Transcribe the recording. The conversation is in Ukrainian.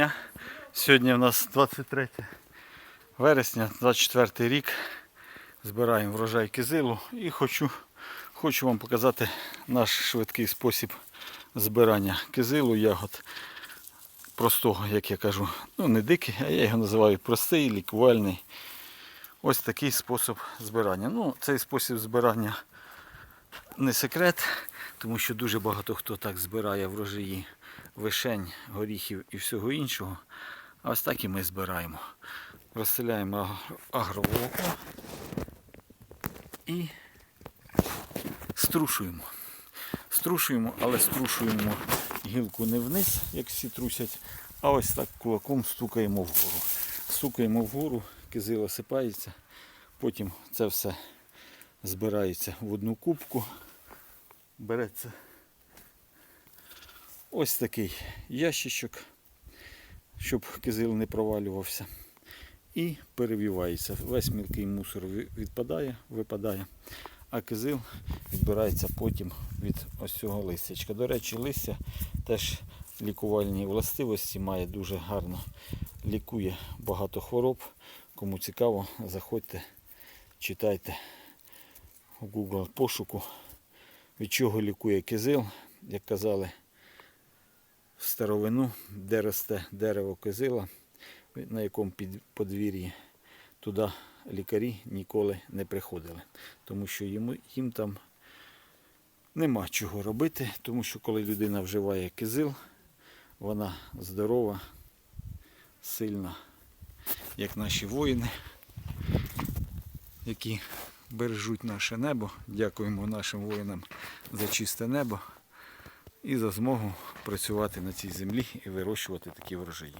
дня. Сьогодні у нас 23 вересня, 24 рік. Збираємо врожай кизилу і хочу, хочу вам показати наш швидкий спосіб збирання кизилу, ягод. Простого, як я кажу, ну не дикий, а я його називаю простий, лікувальний. Ось такий спосіб збирання. Ну, цей спосіб збирання не секрет, тому що дуже багато хто так збирає врожаї вишень, горіхів і всього іншого. А ось так і ми збираємо. Розселяємо агро- агроволокно і струшуємо. Струшуємо, але струшуємо гілку не вниз, як всі трусять, а ось так кулаком стукаємо вгору. Стукаємо вгору, кизила сипається, потім це все збирається в одну кубку, береться ось такий ящичок, щоб кизил не провалювався. І перевівається. Весь мілкий мусор відпадає, випадає, а кизил відбирається потім від ось цього листячка. До речі, листя теж лікувальні властивості має дуже гарно. Лікує багато хвороб. Кому цікаво, заходьте, читайте в Google пошуку, від чого лікує кизил, як казали в старовину, де росте дерево кизила, на якому під подвір'ї, туди лікарі ніколи не приходили. Тому що йому, їм там нема чого робити, тому що коли людина вживає кизил, вона здорова, сильна, як наші воїни, які бережуть наше небо. Дякуємо нашим воїнам за чисте небо і за змогу працювати на цій землі і вирощувати такі врожаї.